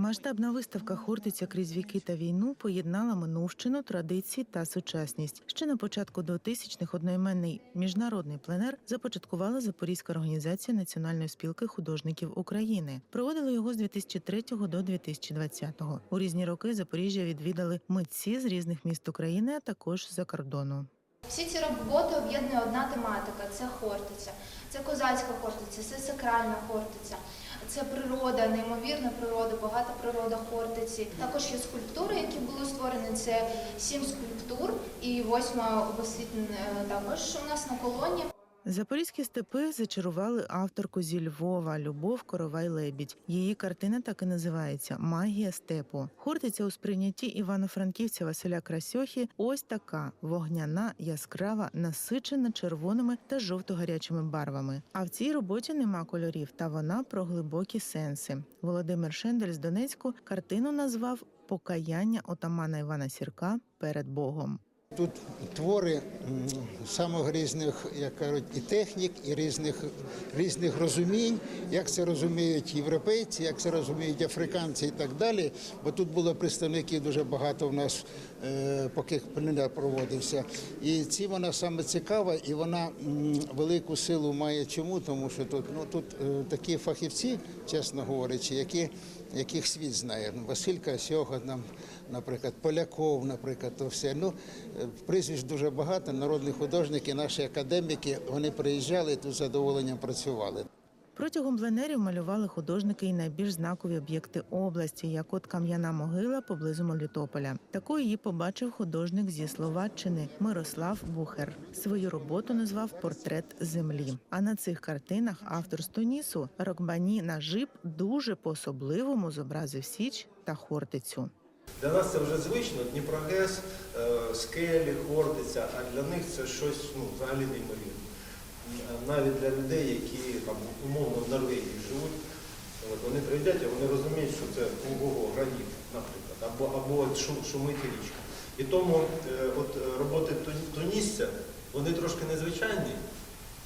Масштабна виставка Хортиця крізь віки та війну поєднала минувщину, традиції та сучасність. Ще на початку 2000-х одноіменний міжнародний пленер започаткувала Запорізька організація Національної спілки художників України. Проводили його з 2003 до 2020. У різні роки Запоріжжя відвідали митці з різних міст України, а також з-за кордону. Всі ці роботи об'єднує одна тематика це Хортиця, це козацька Хортиця, це сакральна Хортиця, це природа, неймовірна природа, багата природа Хортиці. Також є скульптури, які були створені. Це сім скульптур і восьма висить також у нас на колоні. Запорізькі степи зачарували авторку зі Львова Любов Коровай Лебідь. Її картина так і називається Магія степу. Хортиця у сприйнятті івано-франківця Василя Красьохи ось така вогняна, яскрава, насичена червоними та жовто-гарячими барвами. А в цій роботі нема кольорів, та вона про глибокі сенси. Володимир Шендель з Донецьку картину назвав Покаяння отамана Івана Сірка перед Богом. Тут твори самих різних, як кажуть, і технік, і різних, різних розумінь, як це розуміють європейці, як це розуміють африканці і так далі. Бо тут було представників дуже багато в нас, поки пленер проводився. І ці вона саме цікава, і вона велику силу має. Чому? Тому що тут, ну, тут е, такі фахівці, чесно говорячи, які, яких світ знає. Ну, Василь Касьога, нам, наприклад, Поляков, наприклад, то все. Ну, е, прізвищ дуже багато. Народні художники, наші академіки, вони приїжджали і тут з задоволенням працювали. Протягом пленерів малювали художники і найбільш знакові об'єкти області, як от кам'яна могила поблизу Мелітополя. Такою її побачив художник зі Словаччини Мирослав Бухер. Свою роботу назвав Портрет землі. А на цих картинах автор з Тунісу Рокбані Нажиб дуже по-особливому зобразив Січ та Хортицю. Для нас це вже звично, Дніпрогес, е, скелі, Хортиця, а для них це щось ну, взагалі неймовірне. Навіть для людей, які там, умовно в Норвегії живуть, вони приїздять, і вони розуміють, що це ого, граніт, наприклад, або, або шумить річка. І тому е, от, роботи ту- тунісця, вони трошки незвичайні,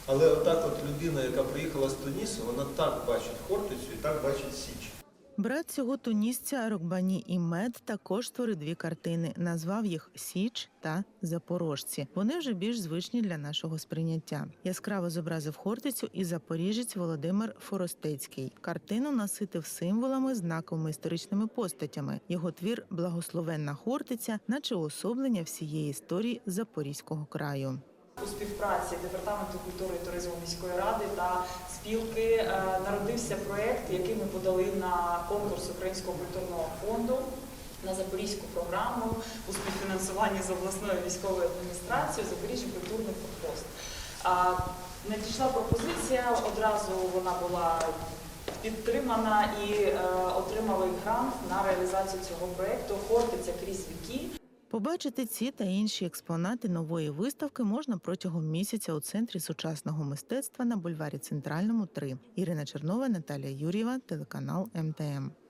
але отак от людина, яка приїхала з Тунісу, вона так бачить Хортицю і так бачить Січ. Брат цього тунісця Рокбані Імед також створив дві картини, назвав їх Січ та Запорожці. Вони вже більш звичні для нашого сприйняття. Яскраво зобразив Хортицю і запоріжець Володимир Форостецький. Картину наситив символами, знаковими історичними постатями. Його твір Благословенна Хортиця, наче уособлення всієї історії Запорізького краю. У співпраці Департаменту культури і туризму міської ради та спілки е, народився проєкт, який ми подали на конкурс Українського культурного фонду на запорізьку програму у співфінансуванні з обласною військовою адміністрацією Запоріжжя культурний форпост. Надійшла пропозиція, одразу вона була підтримана і е, отримали грант на реалізацію цього проєкту Хортиця крізь віки. Побачити ці та інші експонати нової виставки можна протягом місяця у центрі сучасного мистецтва на бульварі Центральному 3. Ірина Чернова, Наталія Юрєва, телеканал МТМ.